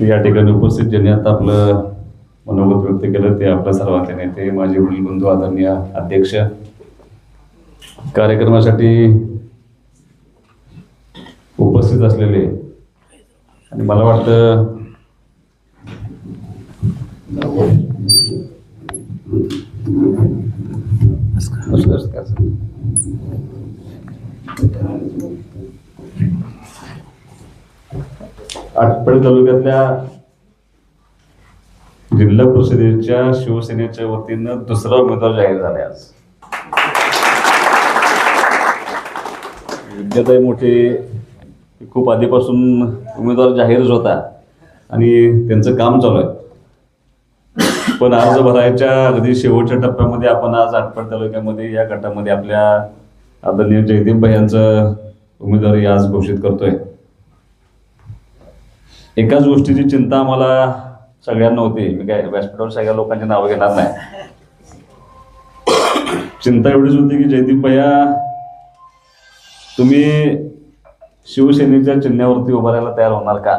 या ठिकाणी उपस्थित ज्यांनी आता आपलं मनोगत व्यक्त केलं ते आपल्या सर्वांचे नेते माझे वडील बंधू आदरणीय अध्यक्ष कार्यक्रमासाठी उपस्थित असलेले आणि मला वाटतं नमस्कार, नमस्कार. आटपाडी तालुक्यातल्या जिल्हा परिषदेच्या शिवसेनेच्या वतीनं दुसरा उमेदवार जाहीर झाला आज. विद्याताई मोठे खूप आधीपासून उमेदवार जाहीरच होता आणि त्यांचं काम चालू आहे. पण अर्ज भरायच्या अगदी शेवटच्या टप्प्यामध्ये आपण आज आटपाड तालुक्यामध्ये या गटामध्ये आपल्या आदरणीय जयदीप भाई यांचं उमेदवारी आज घोषित करतोय. एकाच गोष्टीची चिंता आम्हाला सगळ्यांना होती. मी काय व्यासपीठावर सगळ्या लोकांची नावं घेणार नाही. चिंता एवढीच होती की जयदीप भैया तुम्ही शिवसेनेच्या चिन्ह्यावरती उभा राहायला तयार होणार का?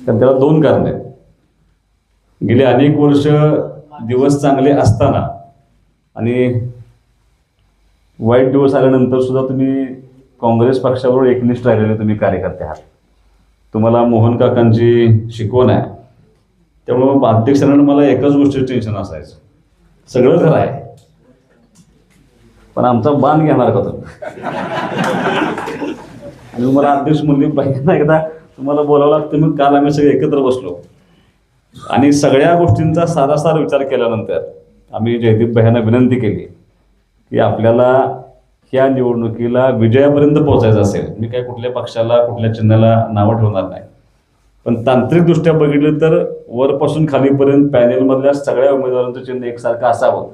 तर त्याला दोन कारण. आहेत गेले अनेक वर्ष दिवस चांगले असताना आणि वाईट दिवस आल्यानंतर सुद्धा तुम्ही काँग्रेस पक्षाबरोबर एकनिष्ठ राहिलेले तुम्ही कार्यकर्ते आहात. तुम्हाला मोहन काकांची शिकवण आहे. त्यामुळं अध्यक्षांना मला एकाच गोष्टीचं टेन्शन असायचं. सगळं खरं आहे. पण आमचा बाण घेणार का तुम्ही आणि मला अध्यक्ष मुलगी पाहिजे ना एकदा तुम्हाला बोलावं लागतं मग काल आम्ही सगळे एकत्र बसलो. आणि सगळ्या गोष्टींचा सारासार विचार केल्यानंतर आम्ही जयदीप भाईंना विनंती केली की आपल्याला त्या निवडणुकीला विजयापर्यंत पोहोचायचं असेल मी काय कुठल्या पक्षाला कुठल्या चिन्हाला नावं ठेवणार नाही. पण तांत्रिकदृष्ट्या बघितलं तर वरपासून खालीपर्यंत पॅनेलमधल्या सगळ्या उमेदवारांचं चिन्ह एकसारखं असावं.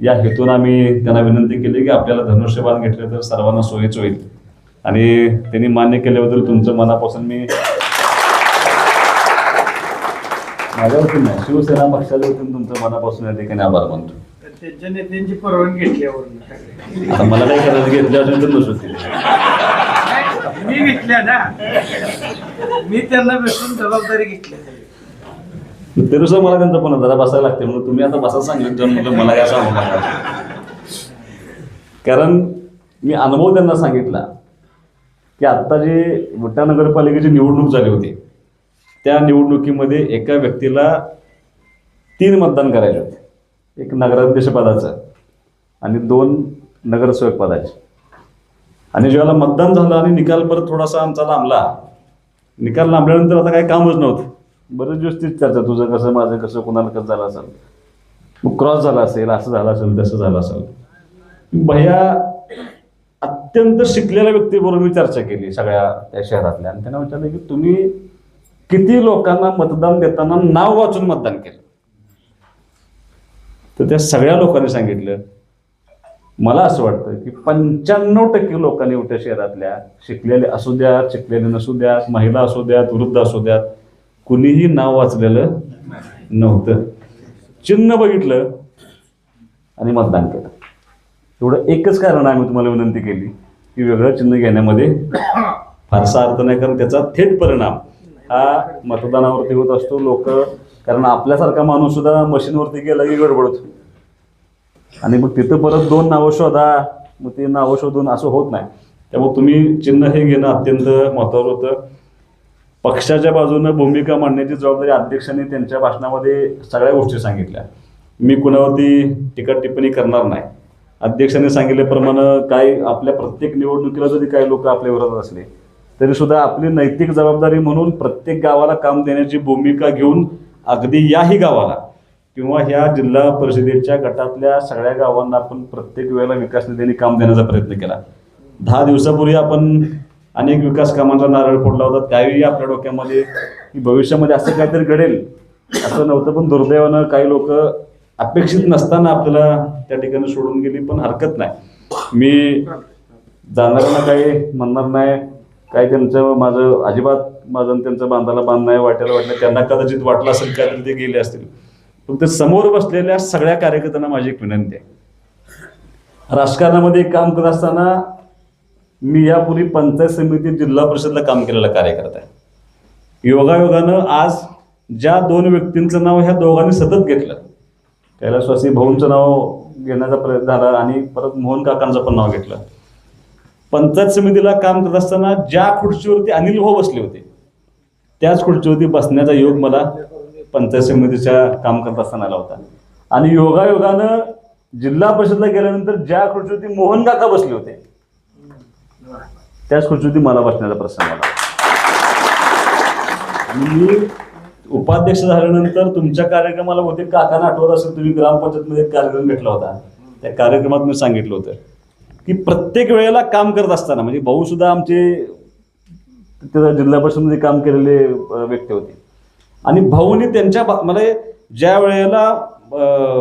या हेतून आम्ही त्यांना विनंती केली की आपल्याला धनुष्यबाण घेतलं तर सर्वांना सोयीच होईल. आणि त्यांनी मान्य केल्याबद्दल तुमचं मनापासून मी माझ्या वतीनं शिवसेना पक्षाच्या वतीनं तुमचं मनापासून या ठिकाणी आभार मानतो. त्यांच्या नेत्यांची परवानगी घेतल्यावर आता मला नाही करायचं घेतल्यावर तर नसू मी घेतल्या ना. मी त्यांना भेटून जबाबदारी घेतली त्यानुसार मला त्यांचं पण जरा बसायला लागते म्हणून तुम्ही आता बसा सांगितलं तर म्हटलं मला काय सांगू नका. कारण मी अनुभव त्यांना सांगितला की आत्ता जी विटा नगरपालिकेची निवडणूक झाली होती त्या निवडणुकीमध्ये एका व्यक्तीला तीन मतदान करायचे होते. एक नगराध्यक्ष पदाचं आणि दोन नगरसेवक पदाचे. आणि जेव्हा मतदान झालं आणि निकाल परत थोडासा आमचा लांबला निकाल लांबल्यानंतर आता काही कामच नव्हतं. बरेच दिवस तीच चर्चा तुझं कसं माझं कसं कोणाला कसं झालं असेल? मग क्रॉस झाला असेल असं झालं असेल तसं झालं असेल. भैया अत्यंत शिकलेल्या व्यक्तीबरोबर मी चर्चा केली सगळ्या त्या शहरातल्या. आणि त्यांना विचारलं की तुम्ही किती लोकांना मतदान देताना नाव वाचून मतदान केलं? तर त्या सगळ्या लोकांनी सांगितलं. मला असं वाटतं की पंच्याण्णव टक्के लोकांनी उठ्या शहरातल्या शिकलेले असू द्यात शिकलेले नसू द्यात महिला असू द्यात वृद्ध असू द्यात कुणीही नाव वाचलेलं नव्हतं. चिन्ह बघितलं आणि मतदान केलं. एवढं एकच कारण आम्ही तुम्हाला विनंती केली की वेगळं चिन्ह घेण्यामध्ये फारसा अर्थ नाही कारण त्याचा थेट परिणाम हा मतदानावरती होत असतो. लोक कारण आपल्यासारखा माणूस सुद्धा मशीनवरती गेला की गडबडतो आणि मग तिथं परत दोन नावं शोधा. मग ते नावं शोधून असं होत नाही. त्यामुळे तुम्ही चिन्ह हे घेणं अत्यंत महत्त्वाचं होतं. पक्षाच्या बाजूनं भूमिका मांडण्याची जबाबदारी अध्यक्षांनी त्यांच्या भाषणामध्ये सगळ्या गोष्टी सांगितल्या. मी कुणावरती टीका टिप्पणी करणार नाही. अध्यक्षांनी सांगितल्याप्रमाणे काय आपल्या प्रत्येक निवडणुकीला जरी काही लोक आपल्या विरोधात असले तरी सुद्धा आपली नैतिक जबाबदारी म्हणून प्रत्येक गावाला काम देण्याची भूमिका घेऊन अगदी याही गावाला किंवा ह्या जिल्हा परिषदेच्या गटातल्या सगळ्या गावांना आपण प्रत्येक वेळेला विकास निधीने काम देण्याचा प्रयत्न केला. दहा दिवसापूर्वी आपण अनेक विकास कामांचा नारळ फोडला होता. त्यावेळी आपल्या डोक्यामध्ये की भविष्यामध्ये असं काहीतरी घडेल असं नव्हतं. पण दुर्दैवानं काही लोक अपेक्षित नसताना आपल्याला त्या ठिकाणी सोडून गेली पण हरकत नाही. मी जाणाऱ्यांना काही म्हणणार नाही. काय त्यांचं माझं अजिबात माझं आणि त्यांचं बांधायला बांध नाही वाटायला वाटलं त्यांना कदाचित वाटलं असेल काहीतरी ते गेले असतील. फक्त समोर बसलेल्या सगळ्या कार्यकर्त्यांना माझी एक विनंती आहे. राजकारणामध्ये काम करत असताना मी यापूर्वी पंचायत समिती जिल्हा परिषदला काम केलेला कार्यकर्ता आहे. योगायोगानं आज ज्या दोन व्यक्तींचं नाव ह्या दोघांनी सतत घेतलं. कैलासवासी भाऊंचं नाव घेण्याचा प्रयत्न झाला आणि परत मोहन काकांचं पण नाव घेतलं. पंचायत समितीला काम करत असताना ज्या खुर्चीवरती अनिल भाऊ बसले होते त्याच खुर्चीवरती बसण्याचा योग मला पंचायत समितीच्या काम करत असताना आला होता. आणि योगायोगानं जिल्हा परिषदला गेल्यानंतर ज्या खुर्चीवरती मोहन काका बसले होते त्याच खुर्चीवरती मला बसण्याचा प्रसंग आला. आणि मी उपाध्यक्ष झाल्यानंतर तुमच्या कार्यक्रमाला होते काकांना आठवत असेल तुम्ही ग्रामपंचायतमध्ये एक कार्यक्रम घेतला होता. त्या कार्यक्रमात मी सांगितलं होतं. की प्रत्येक वेळेला काम करत असताना म्हणजे भाऊ सुद्धा आमचे तिथं जिल्हा परिषदमध्ये काम केलेले व्यक्ती होते. आणि भाऊनी त्यांच्या बा- मला ज्या वेळेला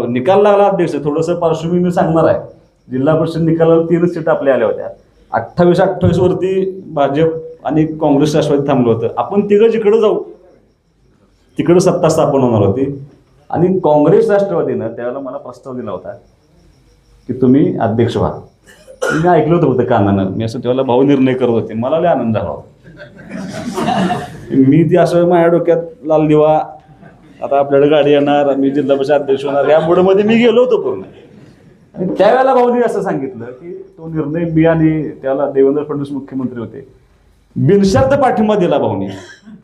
निकाल लागला अध्यक्ष थोडंसं पार्श्वभूमी मी सांगणार आहे. जिल्हा परिषद निकालाला तीनच सीट आपल्या आल्या होत्या. अठ्ठावीस अठ्ठावीस वरती भाजप आणि काँग्रेस राष्ट्रवादी थांबलं होतं. आपण तिघं जिकडं जाऊ तिकडं सत्ता स्थापन होणार होती. आणि काँग्रेस राष्ट्रवादीनं त्यावेळेला मला प्रस्ताव दिला होता की तुम्ही अध्यक्ष व्हा. मी ऐकलं होतं होतं कानानं. मी असं तेव्हा भाऊ निर्णय करत होते. मला लय आनंद झाला. मी ती असं माझ्या डोक्यात लाल दिवा आता आपल्याकडे गाडी येणार मी जिल्हा परिषद अध्यक्ष होणार या मोडमध्ये मी गेलो होतो पूर्ण. आणि त्यावेळेला भाऊनी असं सांगितलं की तो निर्णय मी आणि त्याला देवेंद्र फडणवीस मुख्यमंत्री होते. बिनशर्त पाठिंबा दिला भाऊनी.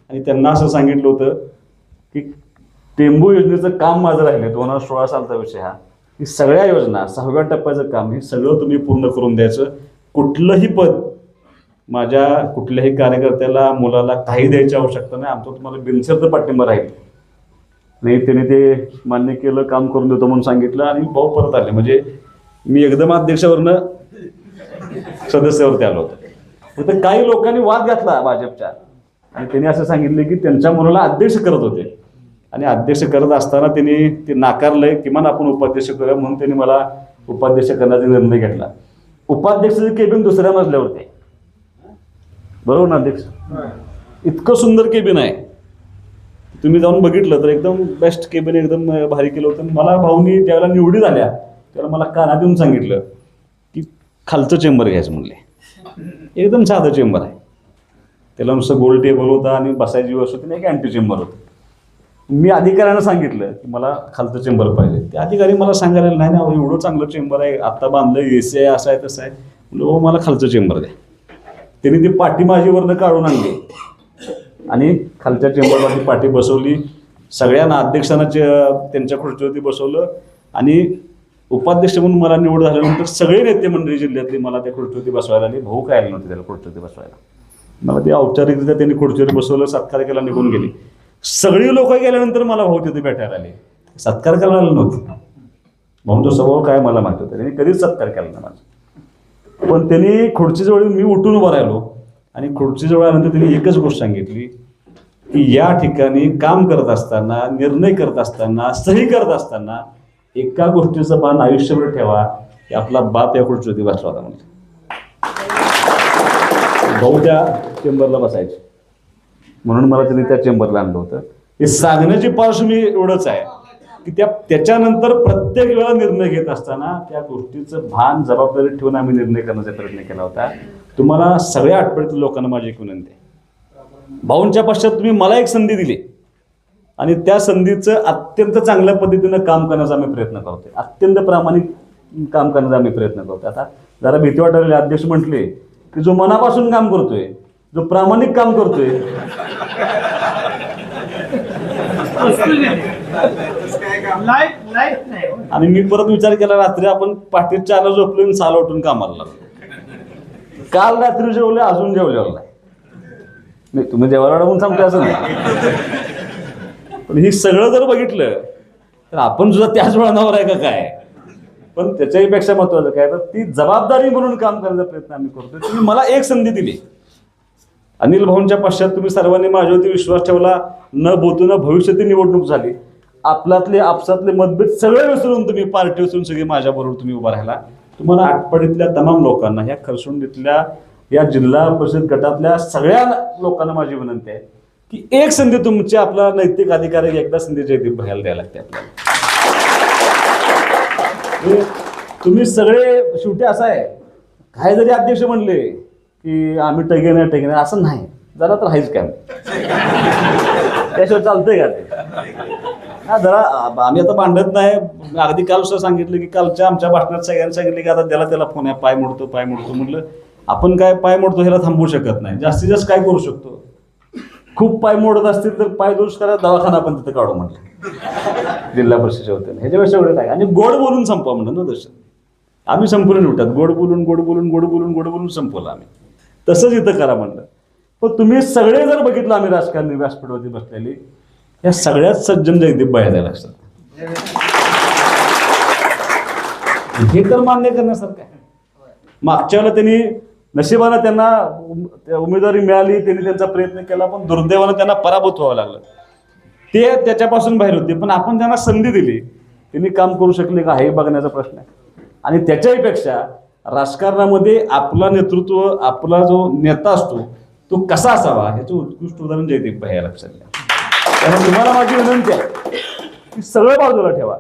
आणि त्यांना असं सांगितलं होतं की टेंबू योजनेचं काम माझं राहिलं दोन हजार सोळा सालचा विषय हा. ही सगळ्या योजना सहाव्या टप्प्याचं काम हे सगळं तुम्ही पूर्ण करून द्यायचं. कुठलंही पद माझ्या कुठल्याही कार्यकर्त्याला मुलाला काही द्यायची आवश्यकता नाही. आमचा तुम्हाला बिनशर्त पाठिंबा राहील. नाही त्याने ते मान्य केलं काम करून देतो म्हणून सांगितलं आणि भाऊ परत आले. म्हणजे मी एकदम अध्यक्षावरनं सदस्यावरती आलो होतो. फक्त काही लोकांनी वाद घातला भाजपच्या. आणि त्यांनी असं सांगितले की त्यांच्या मुलाला अध्यक्ष करत होते. आणि अध्यक्ष करत असताना त्यांनी ते नाकारलंय किमान आपण उपाध्यक्ष करूया म्हणून त्यांनी मला उपाध्यक्ष करण्याचा निर्णय घेतला. उपाध्यक्षाचं केबिन दुसऱ्या मजल्यावरती आहे. बरोबर ना अध्यक्ष? इतकं सुंदर केबिन आहे. तुम्ही जाऊन बघितलं तर एकदम बेस्ट केबिन एकदम भारी केलं होतं. मला भाऊनी ज्यावेळेला निवडी झाल्या त्यावेळेला मला कानात येऊन सांगितलं की खालचं चेंबर घ्यायचं म्हणले. एकदम साधं चेंबर आहे. त्याला नुसतं गोल टेबल होता आणि बसायची व्यवस्था होती नाही अँटी चेंबर होतं. मी अधिकाऱ्यांना सांगितलं की मला खालचं चेंबर पाहिजे. ते अधिकारी मला सांगायला नाही ना एवढं चांगलं चेंबर आहे आत्ता बांधलं ए सी आहे असं आहे तसं आहे. म्हणजे हो मला खालचं चेंबर द्या. त्यांनी ती पाठी माझीवरनं काढून आणली. आणि खालच्या चेंबरवरती पाठी बसवली. सगळ्यांना अध्यक्षांना चे- त्यांच्या खुर्चीवरती बसवलं. आणि उपाध्यक्ष म्हणून मला निवड झाल्यानंतर सगळे नेते मंडळी जिल्ह्यातली मला त्या खुर्चीवरती बसवायला आली. भाऊ काय आले नव्हते त्याला खुर्चीवरती बसवायला? मला ते औपचारिकरित्या त्यांनी खुर्चीवर बसवलं सात तारखेला निघून गेली. सगळी लोक गेल्यानंतर मला भाऊ तिथे भेटायला आले. सत्कार करायला नव्हते. नव्हतं भाऊंचा स्वभाव काय मला माहीत होतं. त्यांनी कधीच सत्कार केला नाही माझा. पण त्यांनी खुर्चीजवळ मी उठून उभा राहिलो आणि खुर्चीजवळ आल्यानंतर त्यांनी एकच गोष्ट सांगितली की या ठिकाणी काम करत असताना निर्णय करत असताना सही करत असताना एका गोष्टीचं पान आयुष्यभर ठेवा की आपला बाप या खुर्चीवरती बसला होता म्हणजे भाऊ त्या चेंबरला बसायचे. म्हणून मला त्यांनी त्या चेंबरला आणलं होतं. हे सांगण्याची पार्श्वभूमी एवढंच आहे की त्या त्याच्यानंतर प्रत्येक वेळा निर्णय घेत असताना त्या गोष्टीचं भान जबाबदारी ठेवून आम्ही निर्णय करण्याचा प्रयत्न केला होता. तुम्हाला सगळ्या आठवड्यातील लोकांना माझी एक विनंती आहे. भाऊंच्या पश्चात तुम्ही मला एक संधी दिली. आणि त्या संधीचं अत्यंत चांगल्या पद्धतीनं काम करण्याचा आम्ही प्रयत्न करतोय. अत्यंत प्रामाणिक काम करण्याचा आम्ही प्रयत्न करतोय. आता जरा भीती वाटायला अध्यक्ष म्हटले की जो मनापासून काम करतोय जो प्रामाणिक काम करतोय. हो. आणि मी परत विचार केला रात्री आपण पाठी चारला झोपलो साला उठून कामाला लागलो. काल रात्री जेवले अजून जेवलेलं नाही. तुम्ही जेवायला म्हणून सांगतो असं नाही. पण हे सगळं जर बघितलं तर आपण सुद्धा त्याच वळणावर आहे का काय? पण त्याच्याही पेक्षा महत्वाचं काय तर ती जबाबदारी म्हणून काम करण्याचा प्रयत्न आम्ही करतोय. तुम्ही मला एक संधी दिली. अनिल भाऊंच्या पश्चात तुम्ही सर्वांनी माझ्यावरती विश्वास ठेवला. न बोतू न भविष्यातील निवडणूक झाली. आपल्यातले आपसातले मतभेद सगळे विसरून तुम्ही पार्टी विसरून सगळे माझ्याबरोबर तुम्ही उभा राहिला. तुम्हाला आटपाडीतल्या तमाम लोकांना ह्या खरसुंडीतल्या या जिल्हा परिषद गटातल्या सगळ्या लोकांना माझी विनंती आहे की एक संधी तुमची आपला नैतिक अधिकार एकदा संधी जयदीप भयाला द्यायला लागते आपल्याला. म्हणजे तुम्ही सगळे शेवटी असं आहे. काय जरी अध्यक्ष म्हणले की आम्ही टगे नाही टगे नाही असं नाही. जरा तर आहेच काय त्याशिवाय चालतंय का ते? हा जरा आम्ही आता भांडत नाही. अगदी काल सुद्धा सांगितलं की कालच्या आमच्या भाषणात सगळ्यांनी सांगितलं की आता त्याला त्याला फोन आहे पाय मोडतो पाय मोडतो म्हटलं. आपण काय पाय मोडतो ह्याला थांबवू शकत नाही. जास्तीत जास्त काय करू शकतो? खूप पाय मोडत असतील तर पाय दोष करा दवाखाना पण तिथं काढू म्हटलं. जिल्हा परिषदेच्या वतीने. ह्याच्यापेक्षा एवढं काय. आणि गोड बोलून संपवा म्हणलं ना तसं आम्ही संपूर्ण निवडतात गोड बोलून गोड बोलून गोड बोलून गोड बोलून संपवलं आम्ही. तसंच इथं करा म्हणलं. पण तुम्ही सगळे जर बघितलं आम्ही राजकारणी व्यासपीठावरती बसलेली या सगळ्यात सज्जन जगदीप बाहेर लक्षात हे तर मान्य करण्यासारखं आहे. मागच्या वेळेला त्यांनी नशिबानं त्यांना उम- त्या उमेदवारी मिळाली त्यांनी त्यांचा प्रयत्न केला पण दुर्दैवानं त्यांना पराभूत व्हावं लागलं. ते त्याच्यापासून बाहेर होते पण आपण त्यांना संधी दिली त्यांनी काम करू शकले का हे बघण्याचा प्रश्न आहे. आणि त्याच्याहीपेक्षा राजकारणामध्ये आपला नेतृत्व आपला जो नेता असतो तो कसा असावा ह्याचं उत्कृष्ट उदाहरण जयदीप भाई लक्षात घ्या. त्यामुळे तुम्हाला माझी विनंती आहे की सगळं बाजूला ठेवा.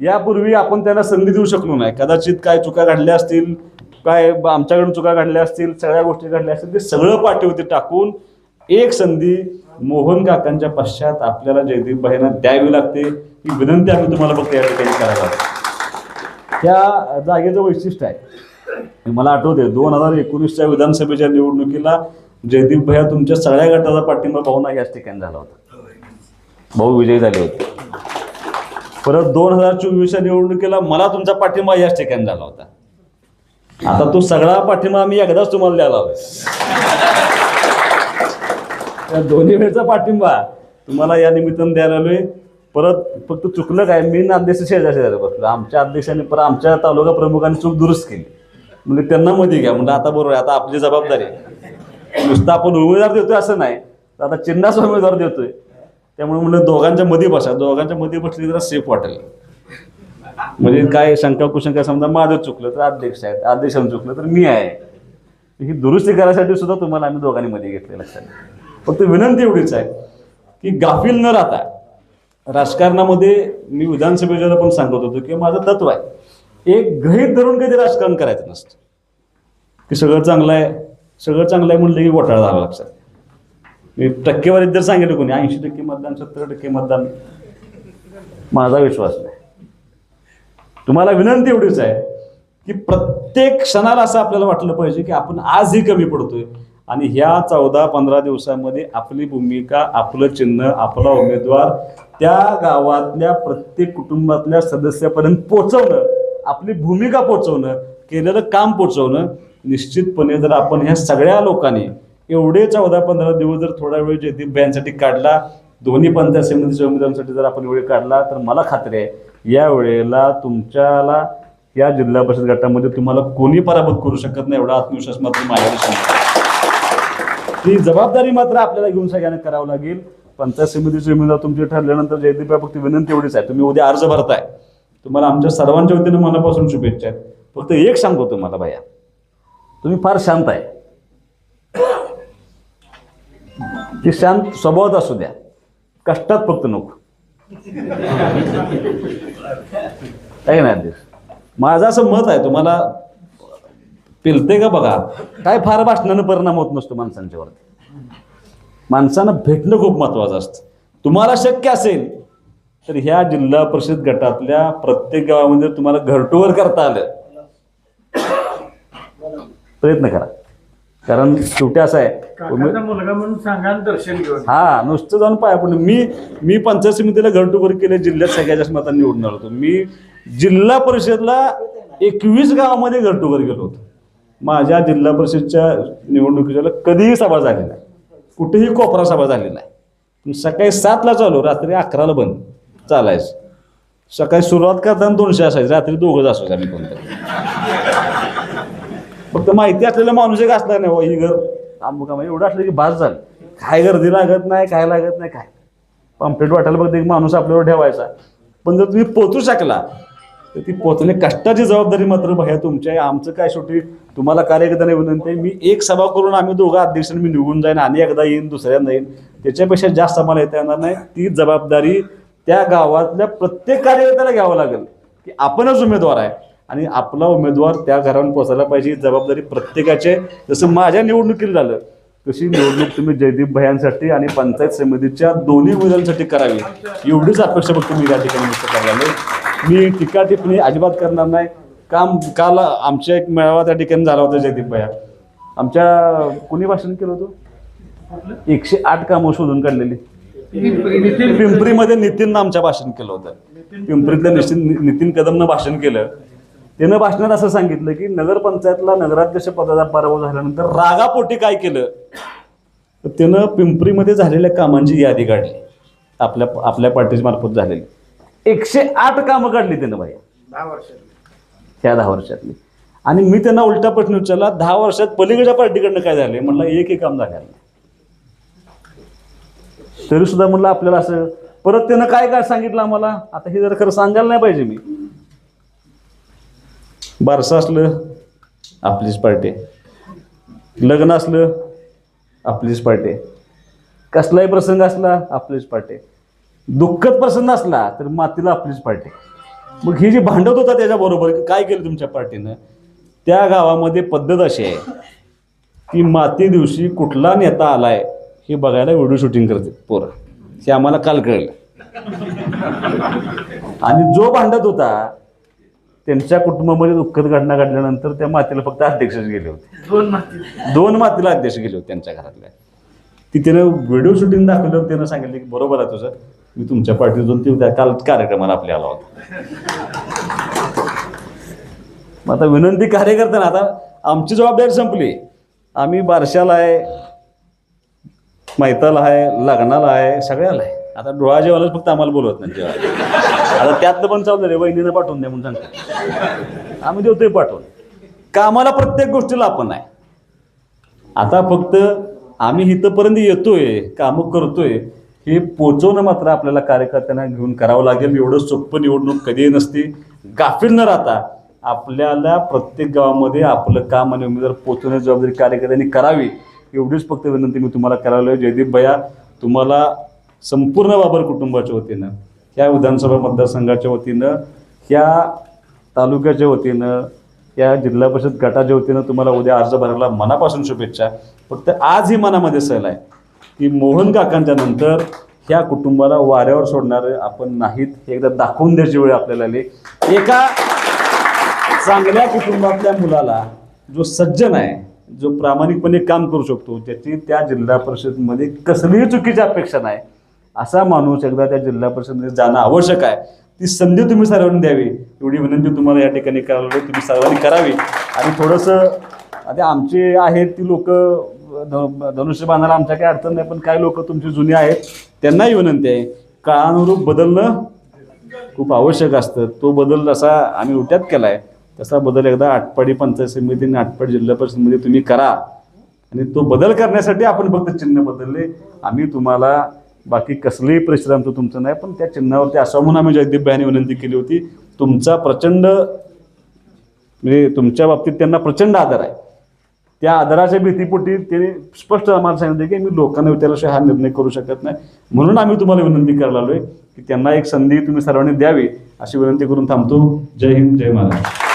यापूर्वी आपण त्यांना संधी देऊ शकलो नाही. कदाचित काय चुका घडल्या असतील काय आमच्याकडून चुका घडल्या असतील सगळ्या गोष्टी घडल्या असतील ते सगळं पाठीवरती टाकून एक संधी मोहन काकांच्या पश्चात आपल्याला जयदीप भाईंना द्यावी लागते. ही विनंती आम्ही तुम्हाला फक्त या ठिकाणी करायला ह्या त्या जागेचं वैशिष्ट्य आहे. मला आठवते दोन हजार एकोणीसच्या विधानसभेच्या निवडणुकीला जयदीप भैया तुमच्या सगळ्या गटाचा पाठिंबा भाऊना याच ठिकाणी झाला होता. भाऊ विजयी झाले होते. परत दोन हजार चोवीसच्या निवडणुकीला मला तुमचा पाठिंबा याच ठिकाणी झाला होता. आता तो सगळा पाठिंबा आम्ही एकदाच तुम्हाला द्यायला हवा. त्या दोन्ही वेळचा पाठिंबा तुम्हाला या निमित्तानं द्यायला आलोय. परत फक्त चुकलं काय मी अध्यक्ष शेजारी बसलो आमच्या अध्यक्षांनी परत आमच्या तालुका प्रमुखांनी चूक दुरुस्त केली. म्हणजे त्यांना मध्ये घ्या. म्हणजे आता बरोबर आहे आता आपली जबाबदारी आहे. नुसतं आपण उमेदवार देतोय असं नाही. तर आता चिन्हाच उमेदवार देतोय. त्यामुळे म्हणलं दोघांच्या मध्ये बसा. दोघांच्या मध्ये बसली जरा सेफ वाटेल. म्हणजे काय शंका कुशंका समजा माझं चुकलं तर अध्यक्ष आहेत. अध्यक्षांना चुकलं तर मी आहे. ही दुरुस्ती करायसाठी सुद्धा तुम्हाला आम्ही दोघांनी मध्ये घेतले लक्षात फक्त विनंती एवढीच आहे की गाफील न राहता राजकारणामध्ये मी विधानसभेला पण सांगत होतो की माझं तत्व आहे. एक गृहित धरून कधी राजकारण करायचं नसतं. की सगळं चांगलं आहे सगळं चांगलं आहे म्हणलं की घोटाळा झाला लक्षात. मी टक्केवारीत जर सांगितलं कोणी ऐंशी टक्के मतदान सत्तर टक्के मतदान माझा विश्वास नाही. तुम्हाला विनंती एवढीच आहे की प्रत्येक क्षणाला असं आपल्याला वाटलं पाहिजे की आपण आजही कमी पडतोय आणि ह्या चौदा पंधरा दिवसामध्ये आपली भूमिका आपलं चिन्ह आपला उमेदवार त्या गावातल्या प्रत्येक कुटुंबातल्या सदस्यापर्यंत पोहोचवणं आपली भूमिका पोचवणं केलेलं काम पोचवणं निश्चितपणे जर आपण ह्या सगळ्या लोकांनी एवढे चौदा पंधरा दिवस जर थोडा वेळ जयदीप बँकसाठी काढला दोन्ही पंचायत समितीच्या उमेदवारांसाठी जर आपण वेळ काढला तर मला खात्री आहे या वेळेला तुमच्याला या जिल्हा परिषद गटामध्ये तुम्हाला कोणी पराभूत करू शकत नाही एवढा आत्मविश्वास मात्र माझ्याकडे ती जबाबदारी मात्र आपल्याला घेऊन सगळ्यांना करावं लागेल. पंचायत समितीचे उमेदवार तुमचे ठरल्यानंतर जयदीप फक्त विनंती एवढीच आहे तुम्ही उद्या अर्ज भरताय. तुम्हाला आमच्या सर्वांच्या वतीनं मनापासून शुभेच्छा आहेत. फक्त एक सांगतो तुम्हाला भैया. तुम्ही फार शांत आहे. ती शांत स्वभावात असू द्या. कष्टात फक्त नको. काही नाही अध्यक्ष माझं असं मत आहे तुम्हाला पेलते का बघा? काय फार भाषणानं परिणाम होत नसतो माणसांच्यावरती. माणसांना भेटणं खूप महत्वाचं असतं. तुम्हाला शक्य असेल तर ह्या जिल्हा परिषद गटातल्या प्रत्येक गावामध्ये तुम्हाला घरटोवर करता आलं. प्रयत्न करा. कारण शेवटी असं आहे काकाचा मुलगा म्हणून सांगा आणि दर्शन घेऊन. हा नुसतं जाऊन पाया पण मी मी पंचायत समितीला घरटोकर केले जिल्ह्यात सगळ्यात जास्त मतांनी निवडून आलो होतो. मी जिल्हा परिषदला एकवीस गावामध्ये घरटोकर गेलो होतो. माझ्या जिल्हा परिषदच्या निवडणुकीच्या कधीही सभा झाली नाही. कुठेही कोपरा सभा झाली नाही. सकाळी सातला चालू रात्री अकराला बंद. चालायचं. सकाळी सुरुवात करताना दोनशे असायचे रात्री दोघंच असायचं आम्ही कोणतं फक्त माहिती असलेला माणूस एक असला नाही ही घर अमुक एवढं असलं की भास झालं. काय गर्दी लागत नाही काय लागत नाही काय? पम्पलेट वाटायला बघते एक माणूस आपल्यावर ठेवायचा. पण जर तुम्ही पोचू शकला तर ती पोचणे कष्टाची जबाबदारी मात्र भया तुमच्या आमचं काय शेवटी तुम्हाला कार्यकर्त्याने विनंती मी एक सभा करून आम्ही दोघं अध्यक्षांनी मी निघून जाईन आणि एकदा येईन दुसऱ्यांदा येईन. त्याच्यापेक्षा जास्त आम्हाला येता येणार नाही. ती जबाबदारी त्या गावातल्या प्रत्येक कार्यकर्त्याला घ्यावं लागेल की आपणच उमेदवार आहे. आणि आपला उमेदवार त्या घरावर पोचायला पाहिजे जबाबदारी प्रत्येकाचे जसं माझ्या निवडणुकीला झालं तशी निवडणूक तुम्ही जयदीप भयांसाठी आणि पंचायत समितीच्या दोन्ही उमेदवारांसाठी करावी. एवढीच अपेक्षा फक्त मी या ठिकाणी व्यक्त करायला मी टीका टिप्पणी अजिबात करणार नाही. काम काल आमच्या एक मेळावा त्या ठिकाणी झाला होता जयदीप भया. आमच्या कुणी भाषण केलं होतं? एकशे आठ कामं शोधून काढलेली. पिंपरीमध्ये नितीन आमच्या भाषण केलं होतं. पिंपरीतल्या नितीन नितीन कदमनं भाषण केलं. त्यानं भाषणात असं सांगितलं की नगरपंचायतला नगराध्यक्ष पदाचा पराभव झाल्यानंतर रागापोटी काय केलं? तर त्यानं पिंपरीमध्ये झालेल्या कामांची यादी काढली. आपल्या आपल्या पार्टी मार्फत झालेली. एकशे आठ कामं काढली त्यानं बाई. दहा वर्षात ह्या दहा वर्षातली. आणि मी त्यांना उलटा प्रश्न विचारला दहा वर्षात पलीकडच्या पार्टीकडनं काय झाले म्हणलं एकही काम झालं तरी सुद्धा म्हणलं आपल्याला असं. परत त्यानं काय काय सांगितलं आम्हाला? आता हे जर खरं सांगायला नाही पाहिजे मी. बारसं असलं आपलीच पार्टी. लग्न असलं आपलीच पार्टी. कसलाही प्रसंग असला आपलीच पार्टी. दुःखद प्रसंग असला तर मातीला आपलीच पार्टी. मग ही जी भांडत होता त्याच्याबरोबर काय केलं तुमच्या पार्टीनं? त्या गावामध्ये पद्धत अशी आहे की माती दिवशी कुठला नेता आलाय हे बघायला व्हिडिओ शूटिंग करते. पोरं. हे आम्हाला काल कळलं. आणि जो भांडत होता त्यांच्या कुटुंबामध्ये दुःखद घटना घडल्यानंतर त्या मातीला फक्त अध्यक्षच गेले होते. दोन माती. दोन मातीला अध्यक्ष गेले होते त्यांच्या घरातल्या. ती त्यानं व्हिडिओ शूटिंग दाखवल्यावर त्यानं सांगितलं की बरोबर आहे तुझं. मी तुमच्या पार्टीतून ती त्या काल कार्यक्रमाला आपल्या आला होता. मग आता विनंती कार्यकर्त्यांना आता आमची जबाबदारी संपली. आम्ही बारशाला आहे. मैताला आहे लग्नाला आहे सगळ्याला आहे. आता डोळा जेवायलाच फक्त आम्हाला बोलवत नाही जेव्हा आता त्यातलं पण चाललं रे वहिनीनं पाठवून द्या म्हणून सांगतो. आम्ही देतोय पाठवून. कामाला प्रत्येक गोष्टीला आपण आहे आता फक्त आम्ही इथंपर्यंत येतोय कामं करतोय हे पोचवणं मात्र आपल्याला कार्यकर्त्यांना घेऊन करावं लागेल. एवढं सोपं निवडणूक कधीही नसते. गाफील न राहता आपल्याला प्रत्येक गावामध्ये आपलं काम आणि उमेदवार पोचवण्याची जबाबदारी कार्यकर्त्यांनी करावी. एवढीच फक्त विनंती मी तुम्हाला करायला जयदीप भैया तुम्हाला संपूर्ण बाबर कुटुंबाच्या वतीनं ह्या विधानसभा मतदारसंघाच्या वतीनं ह्या तालुक्याच्या वतीनं या जिल्हा परिषद गटाच्या वतीनं तुम्हाला उद्या अर्ज भरायला मनापासून शुभेच्छा. फक्त आज ही मनामध्ये सहल आहे की मोहन काकांच्या नंतर ह्या कुटुंबाला वाऱ्यावर सोडणारे आपण नाहीत. हे एकदा दाखवून द्यायची वेळ आपल्याला आली. एका चांगल्या कुटुंबातल्या मुलाला जो सज्जन आहे जो प्रामाणिकपणे काम करू शकतो त्याची त्या जिल्हा परिषदमध्ये कसलीही चुकीची अपेक्षा नाही. असा माणूस एकदा त्या जिल्हा परिषदमध्ये जाणं आवश्यक आहे. ती संधी तुम्ही सर्वांनी द्यावी. एवढी विनंती तुम्हाला या ठिकाणी करायला तुम्ही सर्वांनी करावी. आणि थोडंसं आता आमचे आहेत ती लोक धनुष्य बांधायला आमच्या काही अडचण नाही पण काही लोक तुमची जुनी आहेत त्यांनाही विनंती आहे. काळानुरूप बदलणं खूप आवश्यक असतं. तो बदल असा आम्ही उट्यात केला आहे तसा बदल एकदा आटपाडी पंचायत समिती आणि आटपाडी जिल्हा परिषदमध्ये तुम्ही करा. आणि तो बदल करण्यासाठी आपण फक्त चिन्ह बदलले. आम्ही तुम्हाला बाकी कसलंही परिश्रम तो तुमचं नाही पण त्या चिन्हावरती असावं म्हणून आम्ही जगदीप भाईने विनंती केली होती. तुमचा प्रचंड म्हणजे तुमच्या बाबतीत त्यांना प्रचंड आदर आहे. त्या आदराच्या भीतीपोटी त्यांनी स्पष्ट आम्हाला सांगितलं की मी लोकांना विचारल्याशिवाय हा निर्णय करू शकत नाही. म्हणून आम्ही तुम्हाला विनंती करायला आलोय की त्यांना एक संधी तुम्ही सर्वांनी द्यावी अशी विनंती करून थांबतो. जय हिंद जय महाराष्ट्र.